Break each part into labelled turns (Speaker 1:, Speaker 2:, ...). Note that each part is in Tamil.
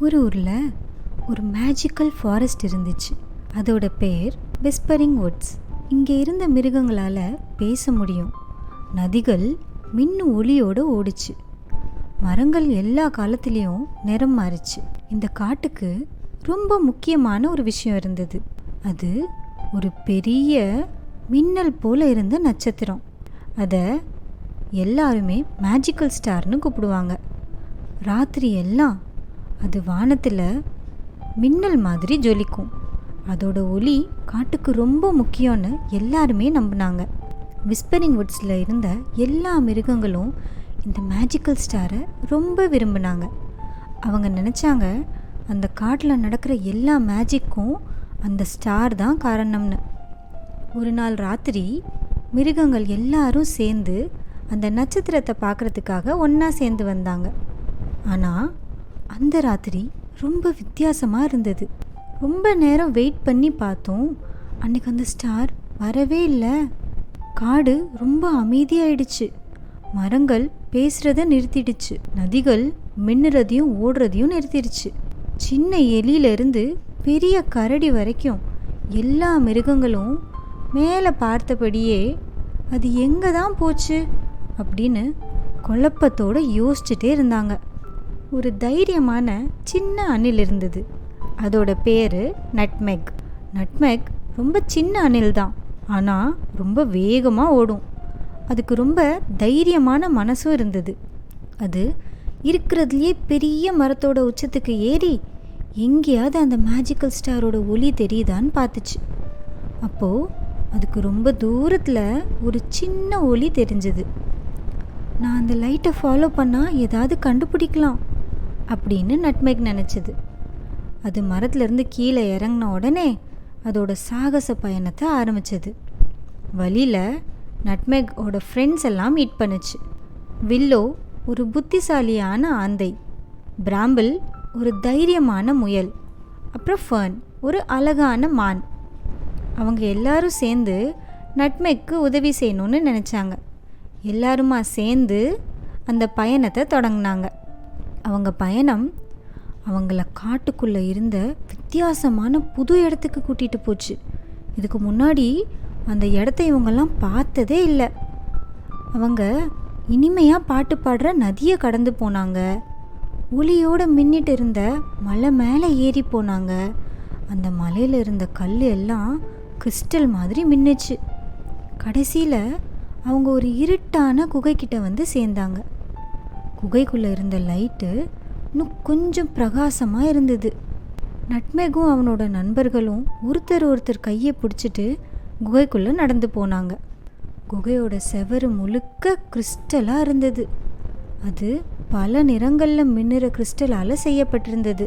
Speaker 1: ஒரு ஊரில் ஒரு மேஜிக்கல் ஃபாரஸ்ட் இருந்துச்சு. அதோட பேர் விஸ்பரிங் வுட்ஸ் இங்கே இருந்த மிருகங்களால் பேச முடியும். நதிகள் மின்னு ஒளியோடு ஓடுச்சு. மரங்கள் எல்லா காலத்துலேயும் நிறம் மாறுச்சு. இந்த காட்டுக்கு ரொம்ப முக்கியமான ஒரு விஷயம் இருந்தது. அது ஒரு பெரிய மின்னல் போல இருந்த நட்சத்திரம். அதை எல்லாருமே மேஜிக்கல் ஸ்டார்னு கூப்பிடுவாங்க. ராத்திரி எல்லாம் அது வானத்தில் மின்னல் மாதிரி ஜொலிக்கும். அதோட ஒளி காட்டுக்கு ரொம்ப முக்கியம்னு எல்லாருமே நம்பினாங்க. விஸ்பரிங் வுட்ஸில் இருந்த எல்லா மிருகங்களும் இந்த மேஜிக்கல் ஸ்டாரை ரொம்ப விரும்பினாங்க. அவங்க நினச்சாங்க அந்த காட்டில் நடக்கிற எல்லா மேஜிக்கும் அந்த ஸ்டார் தான் காரணம்னு. ஒரு நாள் ராத்திரி மிருகங்கள் எல்லாரும் சேர்ந்து அந்த நட்சத்திரத்தை பார்க்குறதுக்காக ஒன்றா சேர்ந்து வந்தாங்க. ஆனால் அந்த ராத்திரி ரொம்ப வித்தியாசமாக இருந்தது. ரொம்ப நேரம் வெயிட் பண்ணி பார்த்தோம். அன்னைக்கு அந்த ஸ்டார் வரவே இல்லை. காடு ரொம்ப அமைதியாயிடுச்சு. மரங்கள் பேசுகிறத நிறுத்திடுச்சு. நதிகள் மின்னுறதையும் ஓடுறதையும் நிறுத்திடுச்சு. சின்ன எலியிலிருந்து பெரிய கரடி வரைக்கும் எல்லா மிருகங்களும் மேலே பார்த்தபடியே அது எங்கே தான் போச்சு? அப்படின்னு குழப்பத்தோடு யோசிச்சுட்டே இருந்தாங்க. ஒரு தைரியமான சின்ன அணில் இருந்தது. அதோட பேர் நட்மெக். நட்மெக் ரொம்ப சின்ன அணில் தான். ஆனால் ரொம்ப வேகமாக ஓடும். அதுக்கு ரொம்ப தைரியமான மனசும் இருந்தது. அது இருக்கிறதுலையே பெரிய மரத்தோட உச்சத்துக்கு ஏறி எங்கேயாவது அந்த மேஜிக்கல் ஸ்டாரோட ஒளி தெரியுதான்னு பார்த்துச்சு. அப்போது அதுக்கு ரொம்ப தூரத்தில் ஒரு சின்ன ஒளி தெரிஞ்சது. நான் அந்த லைட்டை ஃபாலோ பண்ணால் ஏதாவது கண்டுபிடிக்கலாம். அப்படின்னு நட்மேக் நினச்சது. அது மரத்துலேருந்து கீழே இறங்கின உடனே அதோட சாகச பயணத்தை ஆரம்பிச்சது. வழியில் நட்மேகோட ஃப்ரெண்ட்ஸ் எல்லாம் மீட் பண்ணுச்சு. வில்லோ ஒரு புத்திசாலியான ஆந்தை பிராம்பிள் ஒரு தைரியமான முயல் அப்புறம் ஃபர்ன் ஒரு அழகான மான். அவங்க எல்லாரும் சேர்ந்து நட்மேக்கு உதவி செய்யணும்னு நினச்சாங்க. எல்லாருமா சேர்ந்து அந்த பயணத்தை தொடங்கினாங்க. அவங்க பயணம் அவங்கள காட்டுக்குள்ளே இருந்த வித்தியாசமான புது இடத்துக்கு கூட்டிகிட்டு போச்சு. இதுக்கு முன்னாடி அந்த இடத்த இவங்கெல்லாம் பார்த்ததே இல்லை. அவங்க இனிமையாக பாட்டு பாடுற நதியை கடந்து போனாங்க. ஒளியோடு மின்னிட்டு இருந்த மலை மேலே ஏறி போனாங்க. அந்த மலையில் இருந்த கல் எல்லாம் கிறிஸ்டல் மாதிரி மின்னுச்சு. கடைசியில் அவங்க ஒரு இருட்டான குகைக்கிட்ட வந்து சேர்ந்தாங்க. குகைக்குள்ளே இருந்த லைட்டு இன்னும் கொஞ்சம் பிரகாசமாக இருந்தது. நட்மெகும் அவனோட நண்பர்களும் ஒருத்தர் ஒருத்தர் கையை பிடிச்சிட்டு குகைக்குள்ளே நடந்து போனாங்க. குகையோட செவரு முழுக்க கிறிஸ்டலாக இருந்தது. அது பல நிறங்களில் மின்னுற கிறிஸ்டலால் செய்யப்பட்டிருந்தது.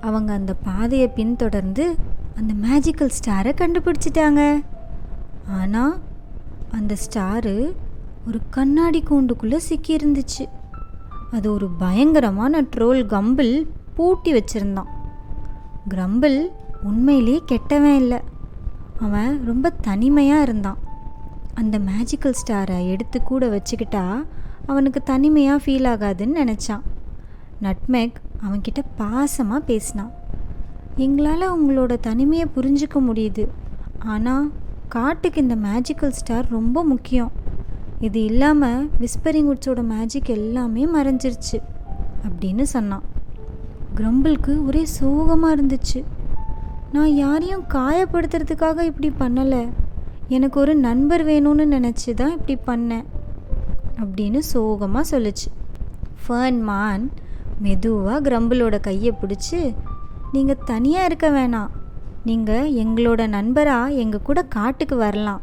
Speaker 1: அவங்க அந்த பாதையை பின்தொடர்ந்து அந்த மேஜிக்கல் ஸ்டாரை கண்டுபிடிச்சிட்டாங்க. ஆனால் அந்த ஸ்டாரு ஒரு கண்ணாடி கூண்டுக்குள்ளே சிக்கியிருந்துச்சு. அது ஒரு பயங்கரமான ட்ரோல் கம்பிள் பூட்டி வச்சிருந்தான். கிரம்பிள் உண்மையிலேயே கெட்டவன் இல்லை. அவன் ரொம்ப தனிமையாக இருந்தான். அந்த மேஜிக்கல் ஸ்டாரை எடுத்து கூட வச்சுக்கிட்டா அவனுக்கு தனிமையாக ஃபீல் ஆகாதுன்னு நினச்சான். நட்மெக் அவன்கிட்ட பாசமாக பேசினான். எங்களால் உங்களோட தனிமையை புரிஞ்சுக்க முடியுது. ஆனால் காட்டுக்கு இந்த மேஜிக்கல் ஸ்டார் ரொம்ப முக்கியம். இது இல்லாமல் விஸ்பரிங் உட்ஸோட மேஜிக் எல்லாமே மறைஞ்சிருச்சு அப்படின்னு சொன்னான். கிரம்பிளுக்கு ஒரே சோகமாக இருந்துச்சு. நான் யாரையும் காயப்படுத்துறதுக்காக இப்படி பண்ணலை. எனக்கு ஒரு நண்பர் வேணும்னு நினச்சி தான் இப்படி பண்ணேன் அப்படின்னு சோகமாக சொல்லுச்சு. ஃபர்ன் மான் மெதுவாக கிரம்பிளோட கையை பிடிச்சி நீங்கள் தனியாக இருக்க வேணாம். நீங்கள் எங்களோட நண்பராக எங்கள் கூட காட்டுக்கு வரலாம்.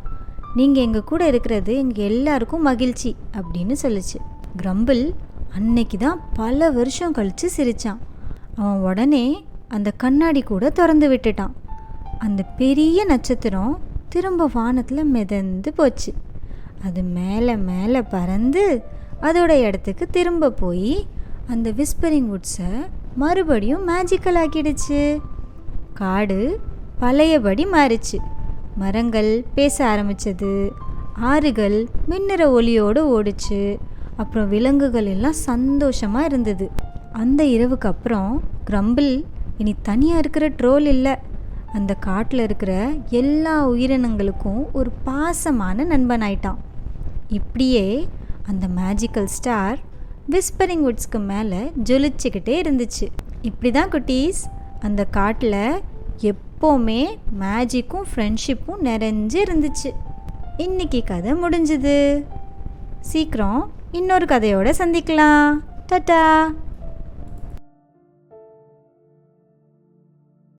Speaker 1: நீங்கள் எங்கள் கூட இருக்கிறது எங்கள் எல்லாருக்கும் மகிழ்ச்சி அப்படின்னு சொல்லுச்சு. கிரம்பிள் அன்னைக்கு தான் பல வருஷம் கழித்து சிரித்தான் அவன் உடனே அந்த கண்ணாடி கூட திறந்து விட்டுட்டான். அந்த பெரிய நட்சத்திரம் திரும்ப வானத்தில் மிதந்து போச்சு. அது மேலே மேலே பறந்து அதோட இடத்துக்கு திரும்ப போய் அந்த விஸ்பரிங் வுட்ஸை மறுபடியும் மேஜிக்கல் ஆக்கிடுச்சு. காடு பழையபடி மாறிச்சு. மரங்கள் பேச ஆரம்பிச்சது. ஆறுகள் மின்னிற ஒளியோடு ஓடுச்சு. அப்புறம் விலங்குகள் எல்லாம் சந்தோஷமாக இருந்தது. அந்த இரவுக்கு அப்புறம் கிரம்பிள் இனி தனியாக இருக்கிற ட்ரோல் இல்லை. அந்த காட்டில் இருக்கிற எல்லா உயிரினங்களுக்கும் ஒரு பாசமான நண்பன் ஆயிட்டான் இப்படியே அந்த மேஜிக்கல் ஸ்டார் விஸ்பரிங் வுட்ஸ்க்கு மேலே ஜொலிச்சுக்கிட்டே இருந்துச்சு. இப்படி தான் குட்டீஸ் அந்த காட்டில் எப் எப்போவுமே மேஜிக்கும் ஃப்ரெண்ட்ஷிப்பும் நிறைஞ்சு இருந்துச்சு. இன்னைக்கு கதை முடிஞ்சுது. சீக்கிரம் இன்னொரு கதையோடு சந்திக்கலாம். டாட்டா!